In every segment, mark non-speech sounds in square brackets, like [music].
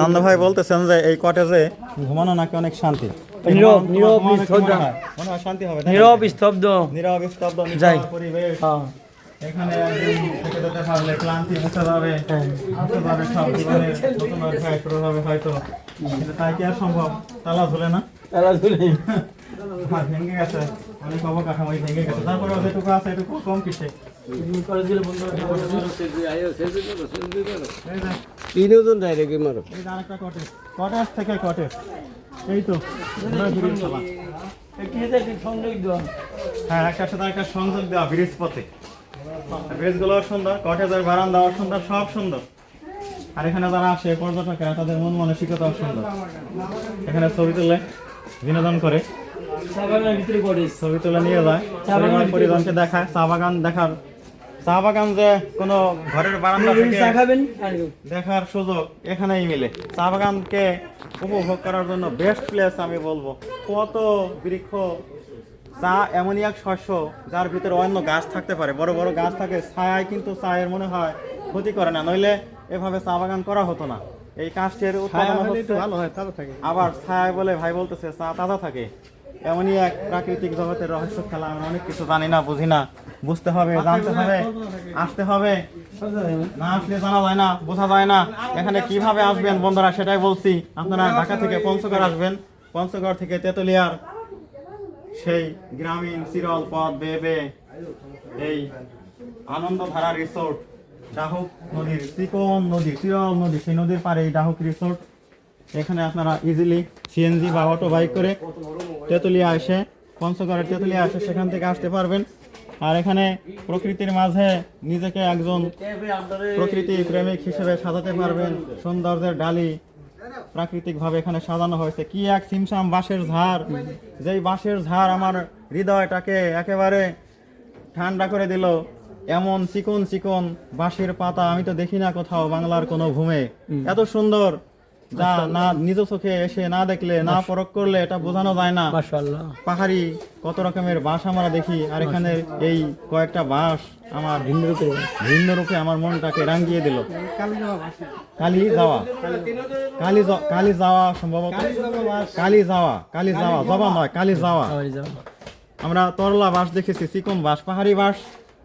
নন্দ ভাই বলতেছেন যে এই কটেজে ঘুমানো নাকি অনেক শান্তি। নীরব, নীরব, নিস্তব্ধ। হয়? হয় শান্তি হবে নীরব স্তব্ধ নীরব স্তব্ধ যাই। পরিবেশ। হ্যাঁ। এখানে থেকে যেতে পারলে ক্লান্তি মুছে যাবে। হ্যাঁ। মুছে যাবে সব জীবনের নতুন অধ্যায় শুরু হবে হয়তো। কিন্তু তাই কি আর সম্ভব? তালা ঝুলে না? খেলাধুলি আর ভেঙে গেছে। অনেক অবকাঠামোই ভেঙে গেছে। তারপরে যেটুকু আছে এটুকু কম কিসে? এই তিনজন ডাইরেক্ট মারো এই আরেকটা কটেজ থেকে কটেজ এই তো হ্যাঁ একটার সাথে একটা সংযোগ দেওয়া ব্রিজ পথে। ব্রিজগুলো সুন্দর কটেজের বারান্দাও সুন্দর সব সুন্দর। আর এখানে যারা আসে পর্যটকেরা তাদের মন মানসিকতাও সুন্দর। এখানে ছবি তুলে বিনোদন করে। ছবি তুলে নিয়ে যায়। দেখায় চা বাগান দেখার চা বাগান যে কোনো ঘরের বারান্দা থেকে চা খাবেন? দেখার সুযোগ এখানেই মিলে। চা বাগানকে উপভোগ করার জন্য বেস্ট প্লেস আমি বলব। কত বৃক্ষ চা এমনই এক শস্য যার ভিতরে অন্য গাছ থাকতে পারে। বড় বড় গাছ থাকে ছায়ায় কিন্তু চায়ের মনে হয় ক্ষতি করে না। নইলে এভাবে চা বাগান করা হতো না। এই কাষ্টের উৎপাদন ভালো হয় তাজা থাকে। আবার ছায় বলে ভাই বলতেছে চা তাজা থাকে। এমনই এক প্রাকৃতিক জগতের রহস্য খেলা, আমরা অনেক কিছু জানি না, বুঝি না। বুঝতে হবে, জানতে হবে, আসতে হবে। না আসলে জানা যায় না, বোঝা যায় না। এখানে কীভাবে আসবেন বন্ধুরা, সেটাই বলছি। আপনারা ঢাকা থেকে পঞ্চগড় আসবেন। পঞ্চগড় থেকে তেতুলিয়ার সেই গ্রামীণ চিরল পথ বেয়ে বেয়ে এই আনন্দধারা রিসোর্ট ডাহুক নদীর, চিকন নদী, চিরল নদী, সেই নদীর পারে এই ডাহুক রিসোর্ট এখানে আপনারা ইজিলি সিএনজি বা অটো বাইক করে তেঁতুলিয়া এসে পঞ্চগড়ের তেঁতুলিয়া এসে সেখান থেকে আসতে পারবেন। আর এখানে প্রকৃতির মাঝে নিজেকে একজন প্রকৃতি প্রেমিক হিসেবে সাজাতে পারবেন। সৌন্দর্যের ডালি প্রাকৃতিক ভাবে এখানে সাজানো হয়েছে। কি এক সিমসাম বাঁশের ঝাড়। যেই বাঁশের ঝাড় আমার হৃদয়টাকে একেবারে ঠান্ডা করে দিল। এমন চিকন চিকন বাঁশের পাতা আমি তো দেখি না কোথাও বাংলার কোনো ভূমে। এত সুন্দর। যা না নিজ চোখে এসে না দেখলে না পরখ করলে এটা বোঝানো যায় না। মাশাআল্লাহ পাহাড়ি কত রকমের বাঁশ আমরা দেখি আর এখানে এই কয়েকটা বাঁশ আমার ভিন্ন রূপে ভিন্ন রূপে আমার মনটাকে রাঙ্গিয়ে দিল। কালি যাওয়া। কালি কালি যাওয়া সম্ভবত। কালি যাওয়া কালি যাওয়া জবা নয় কালি যাওয়া। আমরা তরলা বাঁশ দেখেছি চিকন বাঁশ পাহাড়ি বাঁশ।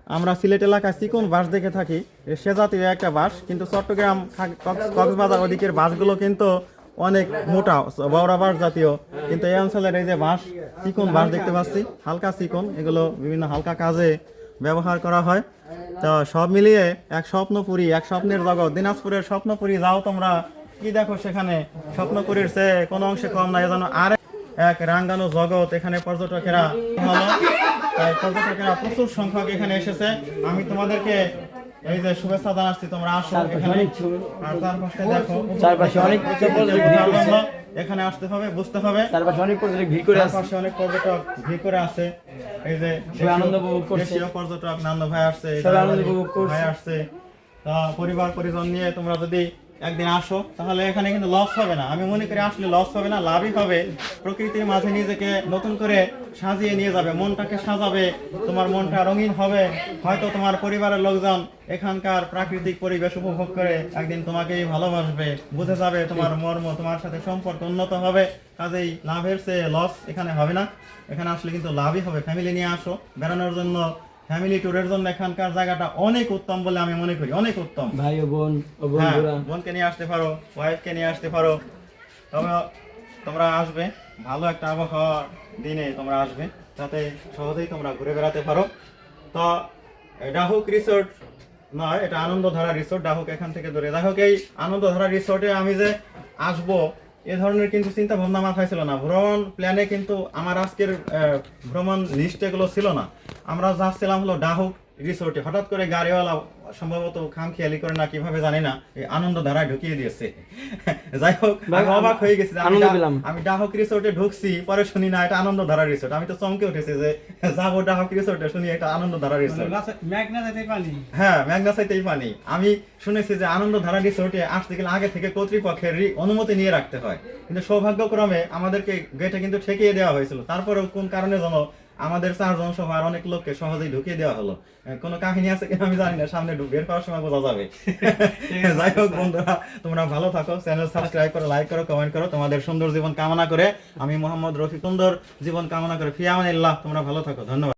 আমরা সিলেট এলাকায় চিকন বাঁশ দেখে থাকি। সে জাতীয় একটা বাঁশ, কিন্তু চট্টগ্রাম কক্সবাজার ওদিকের বাঁশগুলো কিন্তু অনেক মোটা বড়া বাঁশ জাতীয়। কিন্তু এই অঞ্চলের এই যে বাঁশ, চিকন বাঁশ দেখতে পাচ্ছি, হালকা চিকন, এগুলো বিভিন্ন হালকা কাজে ব্যবহার করা হয়। তো সব মিলিয়ে এক স্বপ্নপুরী, এক স্বপ্নের জগৎ। দিনাজপুরের স্বপ্নপুরী, যাও তোমরা। কি দেখো সেখানে? স্বপ্নপুরীর চেয়ে কোনো অংশে কম না এজন্য আর এক রাঙ্গানো জগৎ এখানে পর্যটকেরা। তাই পর্যটকেরা প্রচুর সংখ্যক এখানে এসেছে আমি তোমাদেরকে এই যে শুভেচ্ছা জানাচ্ছি তোমরা আসো এখানে। আর দেখো চারপাশে অনেক এখানে আসতে হবে বুঝতে হবে চারপাশে অনেক পর্যটক ভিড় করে আছে অনেক পর্যটক ভিড় করে আছে এই যে সবাই আনন্দ উপভোগ করছে। দেশীয় পর্যটক নান্দ ভাই আসছে সবাই আনন্দ দাদাবাড়ি উপভোগ করছে। ভাই আসছে তা পরিবার পরিজন নিয়ে তোমরা যদি একদিন আসো, তাহলে এখানে কিন্তু লস হবে না। আমি মনে করি আসলে লস হবে না, লাভই হবে। প্রকৃতির মাঝে নিজেকে নতুন করে সাজিয়ে নিয়ে যাবে, মনটাকে সাজাবে, তোমার মনটা রঙিন হবে। হয়তো তোমার পরিবারের লোকজন এখানকার প্রাকৃতিক পরিবেশ উপভোগ করে একদিন তোমাকেই ভালোবাসবে, বুঝে যাবে তোমার মর্ম, তোমার সাথে সম্পর্ক উন্নত হবে, কাজেই লাভের চেয়ে লস এখানে হবে না। এখানে আসলে কিন্তু লাভই হবে। ফ্যামিলি নিয়ে আসো, বেড়ানোর জন্য ফ্যামিলি ট্যুরের জন্য এখানকার জায়গাটা অনেক উত্তম বলে আমি মনে করি অনেক উত্তম। ভাই ও বোন ও হ্যাঁ বন্ধুরা। বোনকে নিয়ে আসতে পারো ওয়াইফকে নিয়ে আসতে পারো। তবে তোমরা আসবে ভালো একটা আবহাওয়ার দিনে তোমরা আসবে যাতে সহজেই তোমরা ঘুরে বেড়াতে পারো। তো ডাহুক রিসোর্ট নয় এটা আনন্দধারা রিসোর্ট ডাহুক এখান থেকে দূরে। যাই এই আনন্দধারা রিসোর্টে আমি যে আসব এ ধরনের কিন্তু চিন্তা ভাবনা মাথায় ছিল না। ভ্রমণ প্ল্যানে কিন্তু আমার আজকের ভ্রমণ লিস্ট এগুলো ছিল না। আমরা যাচ্ছিলাম হলো ডাহুক রিসোর্টে হঠাৎ করে গাড়িওয়ালা সম্ভবত খাম খেয়ালি করে না কীভাবে জানি না এই আনন্দ ধারায় ঢুকিয়ে দিয়েছে। [laughs] যাই হোক আমি অবাক হয়ে গেছি আমি ডাহক রিসোর্টে ঢুকছি পরে শুনি না এটা আনন্দ ধারা রিসোর্ট আমি তো চমকে উঠেছি যে [laughs] যাব ডাহক রিসোর্টে শুনি এটা আনন্দ ধারা রিসোর্ট হ্যাঁ মেঘনা চাইতেই পানি আমি শুনেছি যে আনন্দ ধারা রিসোর্টে আসতে গেলে আগে থেকে কর্তৃপক্ষের অনুমতি নিয়ে রাখতে হয়। কিন্তু সৌভাগ্যক্রমে আমাদেরকে গেটে কিন্তু ঠেকিয়ে দেওয়া হয়েছিল। তারপরেও কোন কারণে যেন আমাদের চারজন সহ আর অনেক লোককে সহজেই ঢুকিয়ে দেওয়া হলো। কোনো কাহিনী আছে কিনা আমি জানি না সামনে ঢুকে বের পাওয়ার সময় বোঝা যাবে। যাই হোক বন্ধুরা তোমরা ভালো থাকো চ্যানেল সাবস্ক্রাইব করো লাইক করো কমেন্ট করো তোমাদের সুন্দর জীবন কামনা করে আমি মোহাম্মদ রফি সুন্দর জীবন কামনা করে ফিয়ামানিল্লাহ তোমরা ভালো থাকো ধন্যবাদ।